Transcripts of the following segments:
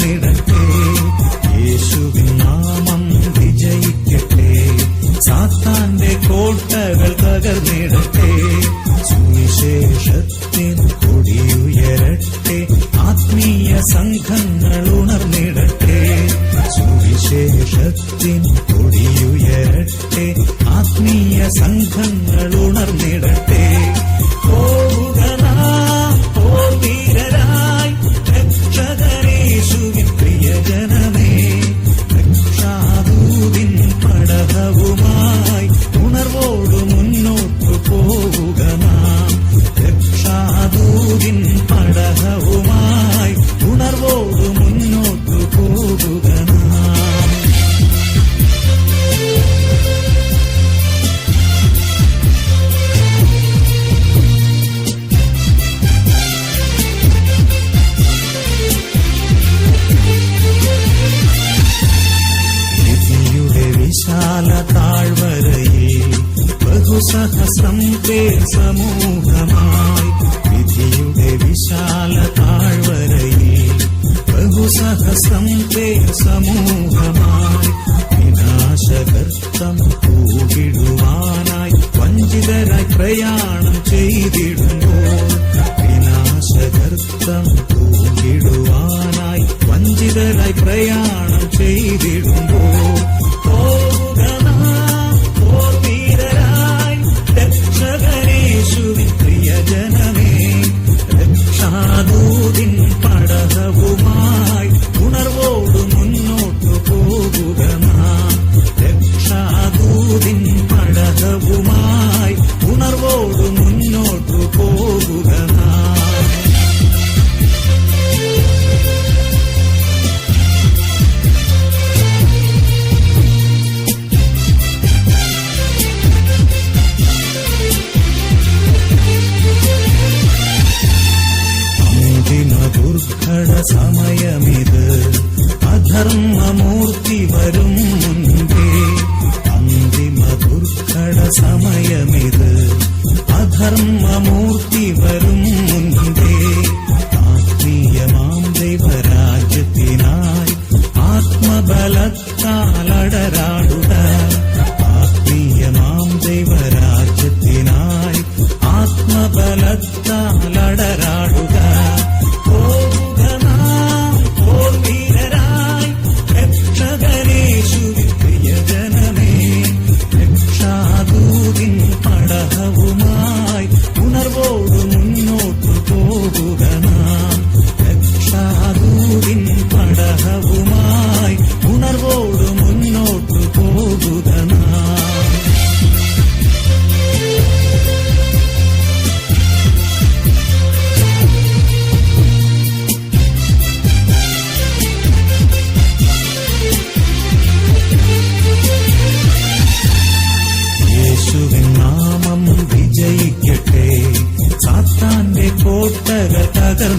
വളർന്നിടട്ടെ വിജയിക്കട്ടെ. കോട്ടകൾ ആത്മീയ സംഘങ്ങൾ ഉണർന്നിടട്ടെ. സുവിശേഷത്തിൻ കൊടിയുയരട്ടെ. ആത്മീയ സംഘങ്ങൾ ബഹുസഹസ്രം പേർ സമൂഹമായി. വിധിയുടെ വിശാല താഴ്വരയിൽ ബഹുസഹസ്രം പേർ സമൂഹമായി. വിനാശകർത്തം പൂവിടുവാനായി വഞ്ചിതരായി പ്രയാണം ചെയ്തിടുമ്പോൾ വിനാശകർത്തം രക്ഷാദൂതിൻ പടഹവുമായി ഉണർവോട് മുന്നോട്ടു പോകുക. സമയമിത്. അധർമ്മമൂർത്തി വരും അധർമ്മമൂർത്തി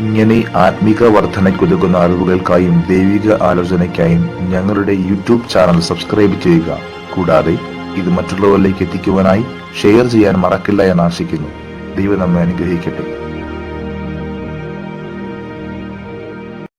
ഇങ്ങനെ ആത്മീക വർധനയ്ക്കുതകുന്ന അറിവുകൾക്കായും ദൈവിക ആലോചനയ്ക്കായും ഞങ്ങളുടെ യൂട്യൂബ് ചാനൽ സബ്സ്ക്രൈബ് ചെയ്യുക. കൂടാതെ ഇത് മറ്റുള്ളവരിലേക്ക് എത്തിക്കുവാനായി ഷെയർ ചെയ്യാൻ മറക്കില്ല എന്ന് ആശിക്കുന്നു. ദൈവം നമ്മെ അനുഗ്രഹിക്കട്ടെ.